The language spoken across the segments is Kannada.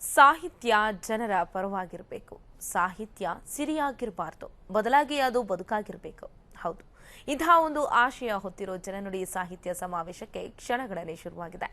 ಸಾಹಿತ್ಯ ಜನರ ಪರವಾಗಿರಬೇಕು. ಸಾಹಿತ್ಯ ಸಿರಿಯಾಗಿರಬಾರ್ದು. ಬದಲಾಗಿ ಅದು ಬದುಕಾಗಿರಬೇಕು. ಹೌದು. ಇಂತಹ ಒಂದು ಆಶಯ ಹೊತ್ತಿರೋ ಜನನುಡಿ ಸಾಹಿತ್ಯ ಸಮಾವೇಶಕ್ಕೆ ಕ್ಷಣಗಳಲ್ಲಿ ಶುರುವಾಗಿದೆ.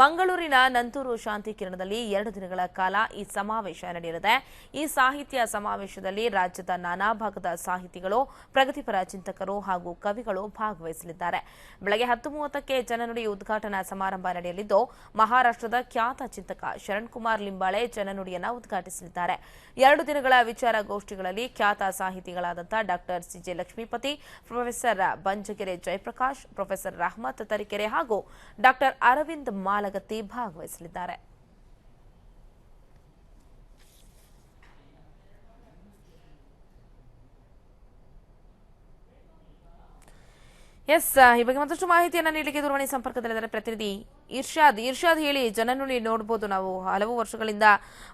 ಮಂಗಳೂರಿನ ನಂತೂರು ಶಾಂತಿ ಕಿರಣದಲ್ಲಿ ಎರಡು ದಿನಗಳ ಕಾಲ ಈ ಸಮಾವೇಶ ನಡೆಯಲಿದೆ. ಈ ಸಾಹಿತ್ಯ ಸಮಾವೇಶದಲ್ಲಿ ರಾಜ್ಯದ ನಾನಾ ಭಾಗದ ಸಾಹಿತಿಗಳು, ಪ್ರಗತಿಪರ ಚಿಂತಕರು ಹಾಗೂ ಕವಿಗಳು ಭಾಗವಹಿಸಲಿದ್ದಾರೆ. ಬೆಳಗ್ಗೆ ಹತ್ತು ಮೂವತ್ತಕ್ಕೆ ಜನನುಡಿ ಉದ್ಘಾಟನಾ ಸಮಾರಂಭ ನಡೆಯಲಿದ್ದು, ಮಹಾರಾಷ್ಟ್ರದ ಖ್ಯಾತ ಚಿಂತಕ ಶರಣ್ ಕುಮಾರ್ ಲಿಂಬಾಳೆ ಜನನುಡಿಯನ್ನು ಉದ್ಘಾಟಿಸಲಿದ್ದಾರೆ. ಎರಡು ದಿನಗಳ ವಿಚಾರಗೋಷ್ಠಿಗಳಲ್ಲಿ ಖ್ಯಾತ ಸಾಹಿತಿಗಳಾದಂಥ doctor C J Lakshmipathi, professor Banjagere Jayaprakash professor Rahamat Tarikere ಹಾಗೂ ಡಾಕ್ಟರ್ ಅರವಿಂದ್ ಮಾಲಗತ್ತಿ ಭಾಗವಹಿಸಲಿದ್ದಾರೆ. ಎಸ್ ಈ ಬಗ್ಗೆ ಮತ್ತಷ್ಟು ಮಾಹಿತಿಯನ್ನ ನೀಡಲಿಕ್ಕೆ ದೂರವಾಣಿ ಸಂಪರ್ಕದಲ್ಲಿದ್ದಾರೆ ಪ್ರತಿನಿಧಿ ಇರ್ಷಾದ್. ಇರ್ಷಾದ್ ಹೇಳಿ ಜನನುಡಿ ನೋಡಬಹುದು ನಾವು. ಹಲವು ವರ್ಷಗಳಿಂದ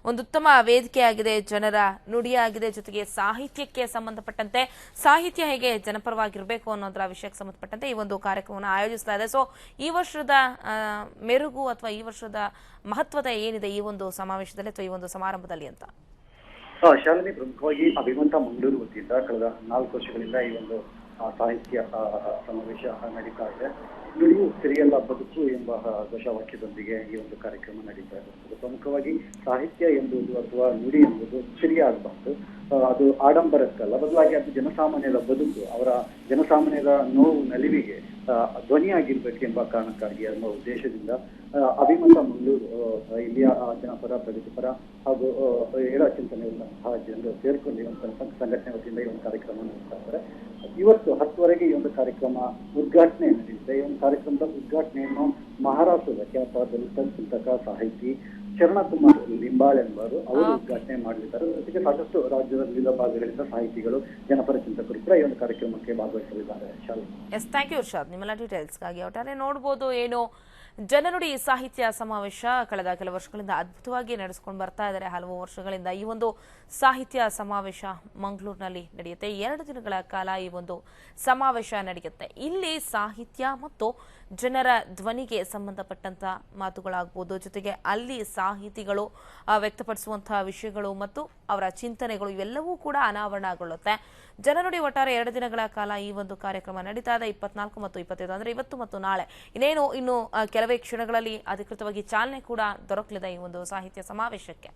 ಒಂದು ಉತ್ತಮ ವೇದಿಕೆಯಾಗಿದೆ ಜನರ ನುಡಿಯಾಗಿದೆ ಜೊತೆಗೆ ಸಾಹಿತ್ಯಕ್ಕೆ ಸಂಬಂಧಪಟ್ಟಂತೆ ಸಾಹಿತ್ಯ ಹೇಗೆ ಜನಪರವಾಗಿರಬೇಕು ಅನ್ನೋದರ ವಿಷಯಕ್ಕೆ ಸಂಬಂಧಪಟ್ಟಂತೆ ಈ ಒಂದು ಕಾರ್ಯಕ್ರಮವನ್ನು ಆಯೋಜಿಸ್ತಾ ಇದೆ. ಸೊ ಈ ವರ್ಷದ ಮೆರುಗು ಅಥವಾ ಈ ವರ್ಷದ ಮಹತ್ವದ ಏನಿದೆ ಈ ಒಂದು ಸಮಾವೇಶದಲ್ಲಿ ಅಥವಾ ಈ ಒಂದು ಸಮಾರಂಭದಲ್ಲಿ ಅಂತ? ಶಾಲಿನಿ ಪ್ರಮುಖವಾಗಿ ಅಭಿಮಂತ ಮಂಗಳೂರು ವತಿಯಿಂದ ಕಳೆದ ನಾಲ್ಕು ವರ್ಷಗಳಿಂದ ಈ ಒಂದು ಸಾಹಿತ್ಯ ಸಮಾವೇಶ ನಡೀತಾ ಇದೆ. ನುಡಿಯು ಸರಿಯಲ್ಲ ಬದುಕು ಎಂಬ ಘೋಷವಾಕ್ಯದೊಂದಿಗೆ ಈ ಒಂದು ಕಾರ್ಯಕ್ರಮ ನಡೀತಾ ಇರುತ್ತದೆ ಪ್ರಮುಖವಾಗಿ ಸಾಹಿತ್ಯ ಎಂಬುದು ಅಥವಾ ನುಡಿ ಎಂಬುದು ಆ, ಅದು ಆಡಂಬರಕ್ಕಲ್ಲ. ಬದಲಾಗಿ ಅದು ಜನಸಾಮಾನ್ಯರ ಬದುಕು ಅವರ ಜನಸಾಮಾನ್ಯರ ನೋವು ನಲಿವಿಗೆ ಆ, ಧ್ವನಿಯಾಗಿರ್ಬೇಕು ಎಂಬ ಕಾರಣಕ್ಕಾಗಿ ಅನ್ನೋ ಉದ್ದೇಶದಿಂದ ಅಭಿಮತ ಮಂಗಳೂರು ಇಲ್ಲಿಯ ಜನಪರ ಪ್ರಗತಿಪರ ಹಾಗೂ ಏಳ ಚಿಂತನೆಯುಳ್ಳಂತಹ ಜನರು ಸೇರ್ಕೊಂಡು ಈ ಸಂಘಟನೆ ವತಿಯಿಂದ ಈ ಒಂದು ಕಾರ್ಯಕ್ರಮ ನಡೆಸ್ತಾ ಇದ್ದಾರೆ. ಇವತ್ತು ಹತ್ತುವರೆಗೆ ಈ ಒಂದು ಕಾರ್ಯಕ್ರಮ ಉದ್ಘಾಟನೆ ನಡೆಯುತ್ತೆ. ಈ ಒಂದು ಕಾರ್ಯಕ್ರಮದ ಉದ್ಘಾಟನೆಯನ್ನು ಮಹಾರಾಷ್ಟ್ರದ ಖ್ಯಾತ ದಲಿತ ಚಿಂತಕ ಸಾಹಿತಿ ಶರಣಕುಮಾರ್ ಲಿಂಬಾಳ್ ಎಂಬರು ಅವರು ಉದ್ಘಾಟನೆ ಮಾಡಲಿದ್ದಾರೆ. ಜೊತೆಗೆ ಸಾಕಷ್ಟು ರಾಜ್ಯದ ವಿವಿಧ ಭಾಗಗಳಿಂದ ಸಾಹಿತಿಗಳು ಜನಪರ ಚಿಂತಕರು ಕೂಡ ಈ ಒಂದು ಕಾರ್ಯಕ್ರಮಕ್ಕೆ ಭಾಗವಹಿಸಲಿದ್ದಾರೆ. ಎಸ್ ಥ್ಯಾಂಕ್ ಯು ಇರ್ಷಾದ್ ನಿಮ್ಮೆಲ್ಲ ಡೀಟೇಲ್ಸ್ಗಾಗಿ ಒಟ್ಟಾರೆ ನೋಡ್ಬೋದು ಏನು ಜನನುಡಿ ಸಾಹಿತ್ಯ ಸಮಾವೇಶ ಕಳೆದ ಕೆಲ ವರ್ಷಗಳಿಂದ ಅದ್ಭುತವಾಗಿ ನಡೆಸ್ಕೊಂಡು ಬರ್ತಾ ಇದ್ದಾರೆ. ಹಲವು ವರ್ಷಗಳಿಂದ ಈ ಒಂದು ಸಾಹಿತ್ಯ ಸಮಾವೇಶ ಮಂಗಳೂರಿನಲ್ಲಿ ನಡೆಯುತ್ತೆ. ಎರಡು ದಿನಗಳ ಕಾಲ ಈ ಒಂದು ಸಮಾವೇಶ ನಡೆಯುತ್ತೆ. ಇಲ್ಲಿ ಸಾಹಿತ್ಯ ಮತ್ತು ಜನರ ಧ್ವನಿಗೆ ಸಂಬಂಧಪಟ್ಟಂತ ಮಾತುಗಳಾಗ್ಬೋದು. ಜೊತೆಗೆ ಅಲ್ಲಿ ಸಾಹಿತಿಗಳು ವ್ಯಕ್ತಪಡಿಸುವಂತಹ ವಿಷಯಗಳು ಮತ್ತು ಅವರ ಚಿಂತನೆಗಳು ಇವೆಲ್ಲವೂ ಕೂಡ ಅನಾವರಣಗೊಳ್ಳುತ್ತೆ. ಜನನುಡಿ ಒಟ್ಟಾರೆ ಎರಡು ದಿನಗಳ ಕಾಲ ಈ ಒಂದು ಕಾರ್ಯಕ್ರಮ ನಡೀತಾ ಇದೆ ಇಪ್ಪತ್ನಾಲ್ಕು ಮತ್ತು ಇಪ್ಪತ್ತೈದು ಅಂದ್ರೆ ಇವತ್ತು ಮತ್ತು ನಾಳೆ. ಇನ್ನೇನು, ಇನ್ನು ಕೆಲವೇ ಕ್ಷಣಗಳಲ್ಲಿ ಅಧಿಕೃತವಾಗಿ ಚಾಲನೆ ಕೂಡ ದೊರಕಲಿದೆ ಈ ಒಂದು ಸಾಹಿತ್ಯ ಸಮಾವೇಶಕ್ಕೆ.